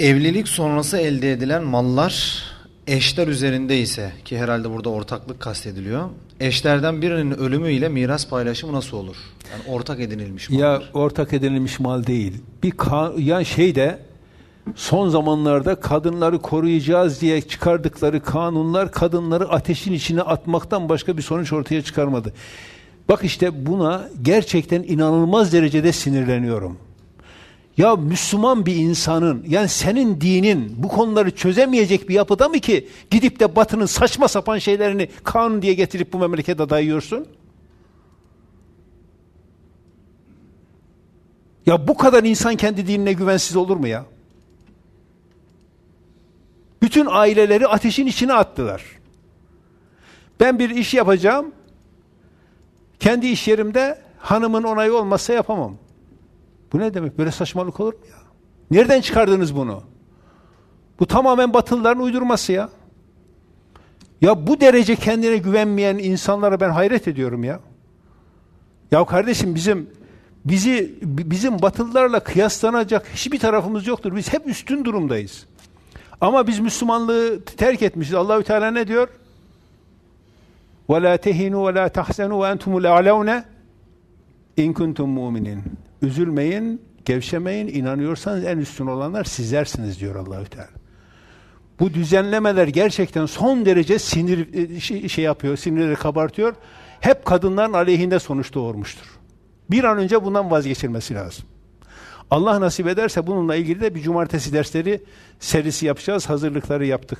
Evlilik sonrası elde edilen mallar eşler üzerinde ise ki herhalde burada ortaklık kastediliyor. Eşlerden birinin ölümüyle miras paylaşımı nasıl olur? Yani ortak edinilmiş mallar. Ya ortak edinilmiş mal değil. Bir ya şeyde son zamanlarda kadınları koruyacağız diye çıkardıkları kanunlar kadınları ateşin içine atmaktan başka bir sonuç ortaya çıkarmadı. Bak işte buna gerçekten inanılmaz derecede sinirleniyorum. Ya Müslüman bir insanın yani senin dinin bu konuları çözemeyecek bir yapıda mı ki gidip de batının saçma sapan şeylerini kanun diye getirip bu memlekete dayıyorsun? Ya bu kadar insan kendi dinine güvensiz olur mu ya? Bütün aileleri ateşin içine attılar. Ben bir iş yapacağım. Kendi iş yerimde hanımın onayı olmazsa yapamam. Bu ne demek? Böyle saçmalık olur mu ya? Nereden çıkardınız bunu? Bu tamamen Batılıların uydurması ya. Ya bu derece kendine güvenmeyen insanlara ben hayret ediyorum ya. Ya kardeşim bizim bizi bizim Batılılarla kıyaslanacak hiçbir tarafımız yoktur. Biz hep üstün durumdayız. Ama biz Müslümanlığı terk etmişiz. Allahü Teala ne diyor? وَلَا تَهِنُوا وَلَا تَحْزَنُوا وَاَنْتُمُ الْاَعْلَوْنَ اِنْ كُنْتُمْ مُؤْمِنِينَ Üzülmeyin, gevşemeyin, inanıyorsanız en üstün olanlar sizlersiniz diyor Allahü Teala. Bu düzenlemeler gerçekten son derece sinir e, şey, şey yapıyor, sinirleri kabartıyor. Hep kadınların aleyhinde sonuç doğurmuştur. Bir an önce bundan vazgeçilmesi lazım. Allah nasip ederse bununla ilgili de bir cumartesi dersleri serisi yapacağız. Hazırlıkları yaptık.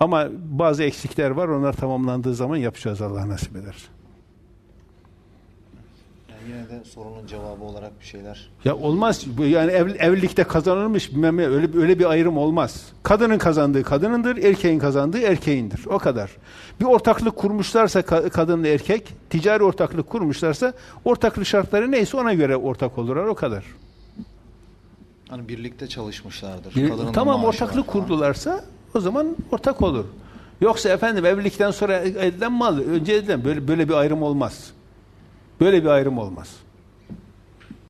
Ama bazı eksikler var. Onlar tamamlandığı zaman yapacağız Allah nasip eder. Yine de sorunun cevabı olarak bir şeyler. Ya olmaz. Yani ev, evlilikte kazanılmış bilmem ne, öyle öyle bir ayrım olmaz. Kadının kazandığı kadınındır, erkeğin kazandığı erkeğindir. O kadar. Bir ortaklık kurmuşlarsa ka- kadınla erkek, ticari ortaklık kurmuşlarsa ortaklık şartları neyse ona göre ortak olurlar o kadar. Hani birlikte çalışmışlardır. Bir- Kadının tamam ortaklık falan. kurdularsa o zaman ortak olur. Yoksa efendim evlilikten sonra edilen mal önce edilen böyle böyle bir ayrım olmaz. Böyle bir ayrım olmaz.